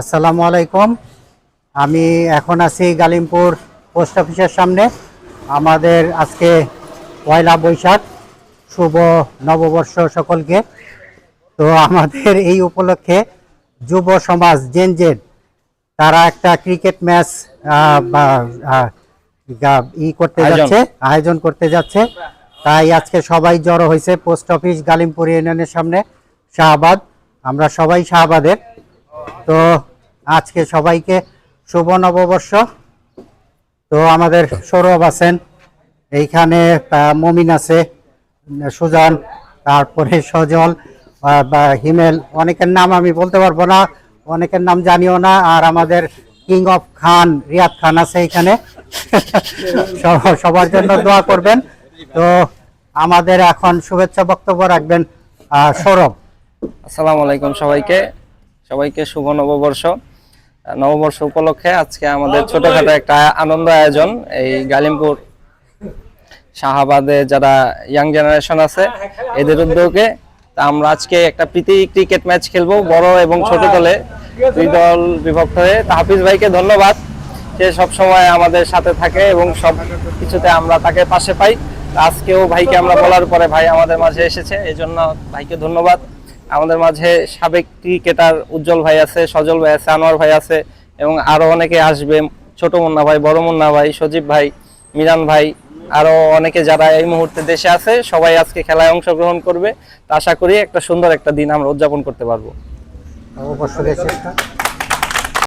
আসসালামু আলাইকুম। আমি এখন আছি গালিমপুর পোস্ট অফিসের সামনে। আমাদের আজকে পয়লা বৈশাখ শুভ নববর্ষ সকলকে। তো আমাদের এই উপলক্ষে যুব সমাজ জেন জেন তারা একটা ক্রিকেট ম্যাচ ই করতে যাচ্ছে আয়োজন করতে যাচ্ছে। তাই আজকে সবাই জড়ো হয়েছে পোস্ট অফিস গালিমপুর ইউনিয়নের সামনে শাহবাদ। আমরা সবাই শাহবাদের। তো আজকে সবাইকে শুভ নববর্ষ। তো আমাদের সৌরভ আছেন, এইখানে মমিন আছে, সুজান, তারপরে সজল, বা হিমেল, অনেকের নাম আমি বলতে পারব না, অনেকের নাম জানিও না, আর আমাদের কিং অফ খান রিয়াদ খান আছে এখানে। সবার জন্য দোয়া করবেন। তো আমাদের এখন শুভেচ্ছা বক্তব্য রাখবেন সৌরভ। আসসালামু আলাইকুম সবাইকে। সবাইকে শুভ নববর্ষ। নববর্ষ উপলক্ষে আজকে আমাদের ছোটখাটো একটা আনন্দ আয়োজন। এই গালিমপুর শাহাবাদে যারা ইয়াং জেনারেশন আছে এদের উদ্যোগে তা আমরা আজকে একটা প্রীতি ক্রিকেট ম্যাচ খেলব বড় এবং ছোট দলে। দুই দল বিভক্ত হয়ে। তা হাফিজ ভাইকে ধন্যবাদ। সে সব সময় আমাদের সাথে থাকে এবং সব কিছুতে আমরা তাকে পাশে পাই। আজকেও ভাইকে আমরা বলার পরে ভাই আমাদের মাঝে এসেছে এই জন্য ভাইকে ধন্যবাদ। আমাদের মাঝে সাবেক ক্রিকেটার উজ্জ্বল ভাই আছে, সজল ভাই আছে, আনোয়ার ভাই আছে এবং আরও অনেকে আসবে, ছোট মুন্না ভাই, বড় মুন্না ভাই, সজীব ভাই, মিরান ভাই আরও অনেকে যারা এই মুহূর্তে দেশে আছে, সবাই আজকে খেলায় অংশগ্রহণ করবে। আশা করি একটা সুন্দর একটা দিন আমরা উদযাপন করতে পারব। দেশে